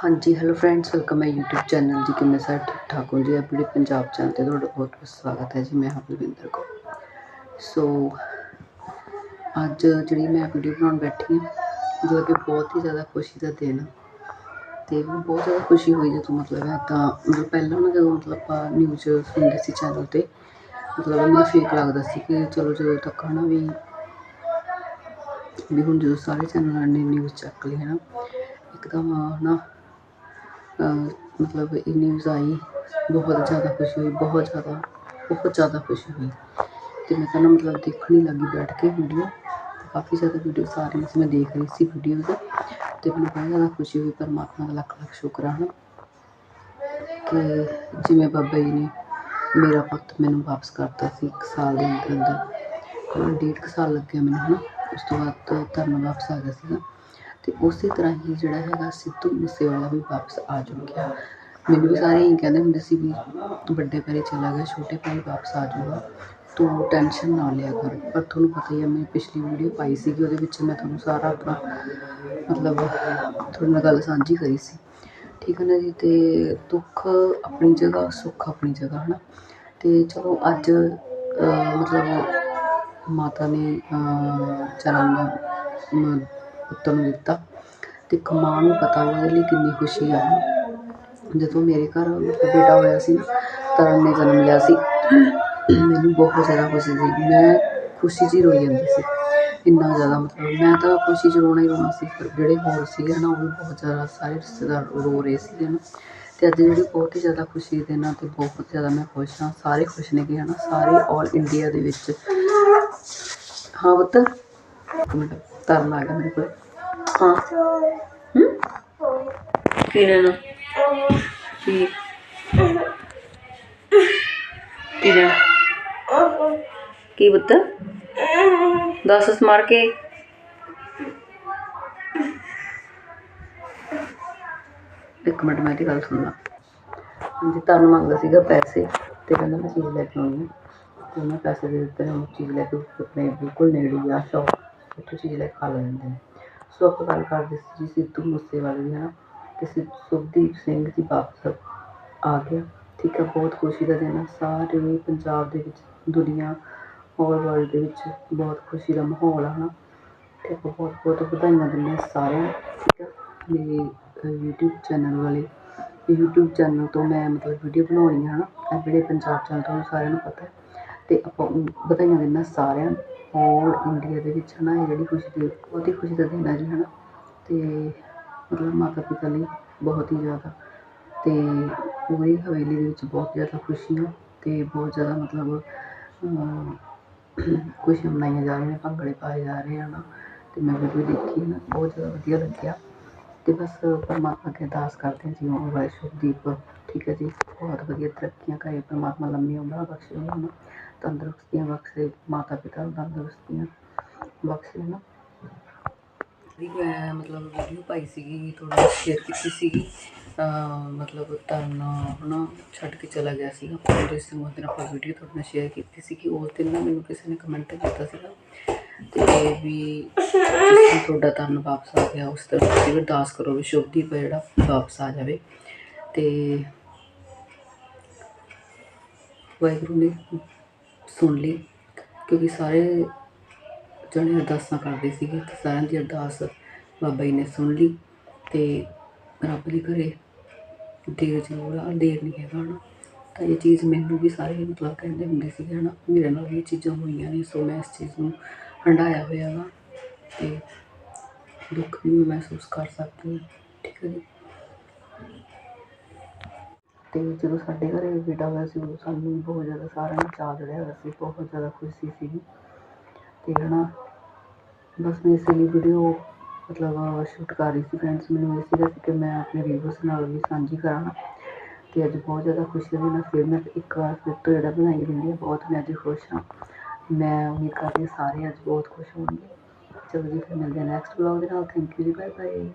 ਹਾਂਜੀ hello friends welcome ਹੈ YouTube channel ਜੀ। ਕਿਵੇਂ ਸਾਰੇ ਠੀਕ ਠਾਕ ਹੋ ਜੀ? ਆਪਣੇ ਪੰਜਾਬ ਚੈਨਲ ਤੇ ਤੁਹਾਡਾ ਬਹੁਤ ਬਹੁਤ ਸਵਾਗਤ ਹੈ ਜੀ। ਮੈਂ ਹਾਂ ਬਲਵਿੰਦਰ ਕੌਰ। ਸੋ ਅੱਜ ਜਿਹੜੀ ਮੈਂ ਵੀਡੀਓ ਬਣਾਉਣ ਬੈਠੀ ਹਾਂ ਮਤਲਬ ਕਿ ਬਹੁਤ ਹੀ ਜ਼ਿਆਦਾ ਖੁਸ਼ੀ ਦਾ ਦਿਨ ਆ। ਤੇ ਮੈਨੂੰ ਬਹੁਤ ਜ਼ਿਆਦਾ ਖੁਸ਼ੀ ਹੋਈ ਜਦੋਂ ਮਤਲਬ ਹੈ ਤਾਂ, ਮਤਲਬ ਪਹਿਲਾਂ ਨਾ ਜਦੋਂ ਮਤਲਬ ਆਪਾਂ ਨਿਊਜ਼ ਸੁਣਦੇ ਸੀ ਚੈਨਲ ਤੇ, ਮਤਲਬ ਮੈਨੂੰ ਫੇਕ ਲੱਗਦਾ ਸੀ ਕਿ ਚਲੋ ਜਦੋਂ ਤੱਕ ਹਨਾ ਵੀ ਵੀ ਹੁਣ ਜਦੋਂ ਸਾਰੇ ਚੈਨਲਾਂ ਨੇ ਨਿਊਜ਼ ਚੱਕ ਲਈ ਹੈ ਨਾ ਇੱਕਦਮ ਹਨਾ ਅਹ ਮਤਲਬ ਇਹ ਨਿਊਜ਼ ਆਈ, ਬਹੁਤ ਜ਼ਿਆਦਾ ਖੁਸ਼ੀ ਹੋਈ, ਬਹੁਤ ਜ਼ਿਆਦਾ ਬਹੁਤ ਜ਼ਿਆਦਾ ਖੁਸ਼ੀ ਹੋਈ। ਅਤੇ ਮੈਂ ਤਾਂ ਨਾ ਮਤਲਬ ਦੇਖਣ ਹੀ ਲੱਗੀ ਬੈਠ ਕੇ ਵੀਡੀਓ ਕਾਫੀ ਜ਼ਿਆਦਾ ਵੀਡੀਓ ਸਾਰੀਆਂ ਸੀ ਮੈਂ ਦੇਖ ਰਹੀ ਸੀ ਵੀਡੀਓਜ਼ ਤੇ ਮੈਨੂੰ ਬਹੁਤ ਜ਼ਿਆਦਾ ਖੁਸ਼ੀ ਹੋਈ, ਪਰਮਾਤਮਾ ਦਾ ਲੱਖ ਲੱਖ ਸ਼ੁਕਰ ਹੈ ਹਨਾ ਕਿ ਜਿਵੇਂ ਬਾਬਾ ਜੀ ਨੇ ਮੇਰਾ ਪੁੱਤ ਮੈਨੂੰ ਵਾਪਸ ਕਰਤਾ ਸੀ ਇੱਕ ਸਾਲ ਦੇ ਅੰਦਰ ਅੰਦਰ ਡੇਢ ਕੁ ਸਾਲ ਲੱਗਿਆ ਮੈਨੂੰ, ਹਨਾ। ਉਸ ਤੋਂ ਬਾਅਦ ਧਰਮ ਵਾਪਸ ਆ ਗਿਆ ਸੀਗਾ। ਅਤੇ ਉਸੇ ਤਰ੍ਹਾਂ ਹੀ ਜਿਹੜਾ ਹੈਗਾ ਸਿੱਧੂ ਮੂਸੇਵਾਲਾ ਵੀ ਵਾਪਸ ਆ ਚੁੱਕਿਆ। ਮੈਨੂੰ ਵੀ ਸਾਰੇ ਇਹੀ ਕਹਿੰਦੇ ਹੁੰਦੇ ਸੀ ਵੀ ਵੱਡੇ ਪੈਰੇ ਚਲਾ ਗਿਆ, ਛੋਟੇ ਪੈਰੇ ਵਾਪਸ ਆ ਜਾਊਗਾ। ਤੂੰ ਟੈਨਸ਼ਨ ਨਾ ਲਿਆ ਕਰ। ਪਰ ਤੁਹਾਨੂੰ ਪਤਾ ਹੀ ਹੈ ਮੈਂ ਪਿਛਲੀ ਵੀਡੀਓ ਪਾਈ ਸੀਗੀ, ਉਹਦੇ ਵਿੱਚ ਮੈਂ ਤੁਹਾਨੂੰ ਸਾਰਾ ਆਪਣਾ ਮਤਲਬ ਤੁਹਾਡੇ ਨਾਲ ਗੱਲ ਸਾਂਝੀ ਕਰੀ ਸੀ। ਠੀਕ ਹੈ ਨਾ ਜੀ? ਤੇ ਦੁੱਖ ਆਪਣੀ ਜਗ੍ਹਾ, ਸੁੱਖ ਆਪਣੀ ਜਗ੍ਹਾ, ਹਨਾ? ਤੇ ਚਲੋ ਅੱਜ ਮਤਲਬ ਮਾਤਾ ਨੇ ਚਰਨ ਪੁੱਤਰ ਨੂੰ ਦਿੱਤਾ ਤੇ ਇੱਕ ਮਾਂ ਨੂੰ ਪਤਾ ਉਹਦੇ ਲਈ ਕਿੰਨੀ ਖੁਸ਼ੀ ਆ। ਜਦੋਂ ਮੇਰੇ ਘਰ ਬੇਟਾ ਹੋਇਆ ਸੀ ਨਾ ਤਰਨ ਨੇ ਜਨਮ ਲਿਆ ਸੀ। ਮੈਨੂੰ ਬਹੁਤ ਜ਼ਿਆਦਾ ਖੁਸ਼ੀ ਸੀ। ਮੈਂ ਖੁਸ਼ੀ 'ਚ ਹੀ ਰੋਈ ਜਾਂਦੀ ਸੀ। ਇੰਨਾ ਜ਼ਿਆਦਾ ਮਤਲਬ ਮੈਂ ਤਾਂ ਖੁਸ਼ੀ 'ਚ ਰੋਣਾ ਹੀ ਰੋਣਾ ਸੀ, ਪਰ ਜਿਹੜੇ ਹੋਰ ਸੀਗੇ ਨਾ, ਉਹ ਵੀ ਬਹੁਤ ਜ਼ਿਆਦਾ ਸਾਰੇ ਰਿਸ਼ਤੇਦਾਰ ਰੋ ਰਹੇ ਸੀਗੇ ਨਾ। ਤੇ ਅੱਜ ਜਿਹੜੀ ਬਹੁਤ ਹੀ ਜ਼ਿਆਦਾ ਖੁਸ਼ੀ ਦੇ ਨਾਲ ਤੇ ਬਹੁਤ ਜ਼ਿਆਦਾ ਮੈਂ ਖੁਸ਼ ਹਾਂ, ਸਾਰੇ ਖੁਸ਼ ਨੇ ਕਿ ਹਨਾ, ਸਾਰੇ ਆਲ ਇੰਡੀਆ ਦੇ ਵਿੱਚ। ਹਾਂ ਪੁੱਤ। ਤਰਨ ਆ ਗਿਆ ਮੇਰੇ ਕੋਲ। ਹਾਂ। ਹੂੰ? ਕੀ ਲੈਣਾ? ਕੀ? ਕੀ ਲੈਣਾ? ਕੀ ਪੁੱਤ? ਦੱਸ ਸਮਾਰ ਕੇ। ਇੱਕ ਮਿੰਟ ਮੈਂ ਤੇ ਗੱਲ ਸੁਣ ਲਾ ਹਾਂਜੀ ਤਰਨ ਮੰਗਦਾ ਸੀਗਾ ਪੈਸੇ ਤੇ ਕਹਿੰਦਾ ਮੈਂ ਚੀਜ਼ ਲੈ ਕੇ ਆਉਣੀ ਤੇ ਮੈਂ ਪੈਸੇ ਦੇ ਦਿੱਤੇ ਨੇ ਉਹ ਚੀਜ਼ ਲੈ ਕੇ ਆਪਣੇ ਬਿਲਕੁਲ ਨੇੜੇ ਆ ਸ਼ੌਪ ਉੱਥੋਂ ਚੀਜ਼ ਲੈ ਕੇ ਖਾ ਲੈਂਦੇ ਨੇ ਸੋ ਆਪਾਂ ਗੱਲ ਕਰਦੇ ਸੀ ਜੀ ਸਿੱਧੂ ਮੂਸੇਵਾਲੇ ਦੀ ਹਨਾ? ਤੇ ਸਿ- ਸੁਖਦੀਪ ਸਿੰਘ ਜੀ ਵਾਪਸ ਆ ਗਿਆ। ਠੀਕ ਹੈ ਬਹੁਤ ਖੁਸ਼ੀ ਦਾ ਦਿਨ ਆ। ਸਾਰੇ ਪੰਜਾਬ ਦੇ ਵਿੱਚ ਦੁਨੀਆ ਔਰ ਵਰਲਡ ਦੇ ਵਿੱਚ ਬਹੁਤ ਖੁਸ਼ੀ ਦਾ ਮਾਹੌਲ ਆ ਨਾ ਤੇ ਆਪਾਂ ਬਹੁਤ ਬਹੁਤ ਵਧਾਈਆਂ ਦਿੰਦੇ ਹਾਂ ਸਾਰਿਆਂ ਨੂੰ। ਠੀਕ ਹੈ ਮੇਰੇ ਅਹ, YouTube ਚੈਨਲ ਵਾਲੇ। YouTube ਚੈਨਲ ਤੋਂ ਮੈਂ ਮਤਲਬ ਵੀਡੀਓ ਬਣਾਉਣੀ ਹੈ ਨਾ ਇਹ ਜਿਹੜੇ ਪੰਜਾਬ ਚੈਨਲ ਤੋਂ ਸਾਰਿਆਂ ਨੂੰ ਪਤਾ ਹੈ। ਤੇ ਆਪਾਂ ਉਹ ਵਧਾਈਆਂ ਦਿੰਦਾ ਸਾਰਿਆਂ ਨੂੰ ਔਰ ਇੰਡੀਆ ਦੇ ਵਿੱਚ ਹਨਾ ਇਹ ਜਿਹੜੀ ਖੁਸ਼ੀ ਦੀ, ਬਹੁਤ ਹੀ ਖੁਸ਼ੀ ਦਾ ਦਿਨ ਹੈ ਜੀ ਹਨਾ। ਅਤੇ ਮਤਲਬ ਮਾਤਾ ਪਿਤਾ ਲਈ ਬਹੁਤ ਹੀ ਜ਼ਿਆਦਾ। ਅਤੇ ਪੂਰੀ ਹਵੇਲੀ ਦੇ ਵਿੱਚ ਬਹੁਤ ਜ਼ਿਆਦਾ ਖੁਸ਼ੀਆਂ ਅਤੇ ਬਹੁਤ ਜ਼ਿਆਦਾ ਮਤਲਬ ਖੁਸ਼ੀਆਂ ਮਨਾਈਆਂ ਜਾ ਰਹੀਆਂ, ਭੰਗੜੇ ਪਾਏ ਜਾ ਰਹੇ ਹਨ। ਅਤੇ ਮੈਂ ਵੀਡੀਓ ਦੇਖੀ ਨਾ ਬਹੁਤ ਜ਼ਿਆਦਾ ਵਧੀਆ ਲੱਗਿਆ। ਤੇ ਬਸ ਪਰਮਾਤਮਾ ਅੱਗੇ ਅਰਦਾਸ ਕਰਦੇ ਹਾਂ ਜੀ ਉਹ ਵਾਹਿ ਸ਼ੁਭਦੀਪ ਠੀਕ ਹੈ ਜੀ ਬਹੁਤ ਵਧੀਆ ਤਰੱਕੀਆਂ ਕਰੇ ਪਰਮਾਤਮਾ ਲੰਮੀਆਂ ਉਮਰਾਂ ਬਖਸ਼ੇ ਉਹਨਾਂ ਨੂੰ ਤੰਦਰੁਸਤੀਆਂ ਬਖਸ਼ੇ ਮਾਤਾ ਪਿਤਾ ਨੂੰ ਤੰਦਰੁਸਤੀਆਂ ਬਖਸ਼ੇ ਨਾ ਵੀ ਮੈਂ ਮਤਲਬ ਵੀਡੀਓ ਪਾਈ ਸੀਗੀ ਥੋੜਾ ਸ਼ੇਅਰ ਕੀਤੀ ਸੀਗੀ। ਅਹ ਮਤਲਬ ਤਰਨ ਹਨਾ, ਛੱਡ ਕੇ ਚਲਾ ਗਿਆ ਸੀਗਾ। ਉਹਦੇ ਸੀ ਉਸ ਦਿਨ ਆਪਾਂ ਵੀਡੀਓ ਤੁਹਾਡੇ ਨਾਲ ਸ਼ੇਅਰ ਕੀਤੀ ਸੀ ਕਿ ਉਸ ਦਿਨ ਨਾ ਮੈਨੂੰ ਕਿਸੇ ਨੇ ਕਮੈਂਟ ਕੀਤਾ ਸੀਗਾ ਤੇ ਵੀ ਤੁਹਾਡਾ ਤਰਨ ਵਾਪਸ ਆ ਗਿਆ। ਉਸ ਤਰ੍ਹਾਂ ਤੁਸੀਂ ਅਰਦਾਸ ਕਰੋ ਵੀ ਸ਼ੁਭਦੀਪ ਜਿਹੜਾ, ਵਾਪਸ ਆ ਜਾਵੇ। ਤੇ ਵਾਹਿਗੁਰੂ ਨੇ ਸੁਣ ਲਈ, ਕਿਉਂਕਿ ਸਾਰੇ ਜਣੇ ਅਰਦਾਸਾਂ ਕਰਦੇ ਸੀਗੇ, ਤੇ ਸਾਰਿਆਂ ਦੀ ਅਰਦਾਸ ਬਾਬਾ ਜੀ ਨੇ ਸੁਣ ਲਈ ਤੇ ਰੱਬ ਦੇ ਘਰੇ ਦੇਰ ਜ਼ਰੂਰ ਆ, ਦੇਰ ਨਹੀਂ ਹੈਗਾ ਨਾ ਤਾਂ ਇਹ ਚੀਜ਼ ਮੈਨੂੰ ਵੀ ਸਾਰੇ ਮਤਲਬ ਕਹਿੰਦੇ ਹੁੰਦੇ ਸੀਗੇ ਹਨਾ, ਮੇਰੇ ਨਾਲ ਵੀ ਇਹ ਚੀਜ਼ਾਂ ਹੋਈਆਂ ਨੇ, ਸੋ ਮੈਂ ਇਸ ਚੀਜ਼ ਨੂੰ ਹੰਡਾਇਆ ਹੋਇਆ ਵਾ ਤੇ ਦੁੱਖ ਵੀ ਮੈਂ ਮਹਿਸੂਸ ਕਰ ਸਕਦੀ ਹਾਂ, ਠੀਕ ਹੈ ਜੀ। ਤੇ ਜਦੋਂ ਸਾਡੇ ਘਰੇ ਬੇਟਾ ਹੋਇਆ ਸੀ, ਉਦੋਂ ਸਾਨੂੰ ਬਹੁਤ ਜ਼ਿਆਦਾ ਸਾਰਿਆਂ ਨੂੰ ਚਾਅ ਚੜਿਆ ਹੋਇਆ ਸੀ, ਬਹੁਤ ਜ਼ਿਆਦਾ ਖੁਸ਼ੀ ਸੀਗੀ। ਅਤੇ ਹੈ ਨਾ ਬਸ ਮੈਂ ਇਸ ਲਈ ਵੀਡੀਓ ਮਤਲਬ ਸ਼ੂਟ ਕਰ ਰਹੀ ਸੀ ਫਰੈਂਡਸ ਮੈਨੂੰ ਇਹ ਸੀਗਾ ਕਿ ਮੈਂ ਆਪਣੇ ਵੀਡੀਓਸ ਨਾਲ ਵੀ ਸਾਂਝੀ ਕਰਾਂ ਤੇ ਅੱਜ ਬਹੁਤ ਜ਼ਿਆਦਾ ਖੁਸ਼ੀ ਦੇ ਮੈਂ ਫਿਰ ਮੈਂ ਇੱਕ ਵਾਰ ਫਿਰ ਤੋਂ ਜਿਹੜਾ ਬਣਾਈ ਦਿੰਦੀ ਹਾਂ ਬਹੁਤ ਮੈਂ ਅੱਜ ਖੁਸ਼ ਹਾਂ। ਮੈਂ ਉਮੀਦ ਕਰਦੀ ਹਾਂ ਸਾਰੇ ਅੱਜ ਬਹੁਤ ਖੁਸ਼ ਹੋਣਗੇ। ਚਲੋ ਜੀ, ਫਿਰ ਮਿਲਦੇ ਹਾਂ ਨੈਕਸਟ ਵਲੌਗ ਦੇ ਨਾਲ। ਥੈਂਕ ਯੂ ਜੀ ਬਾਏ ਬਾਏ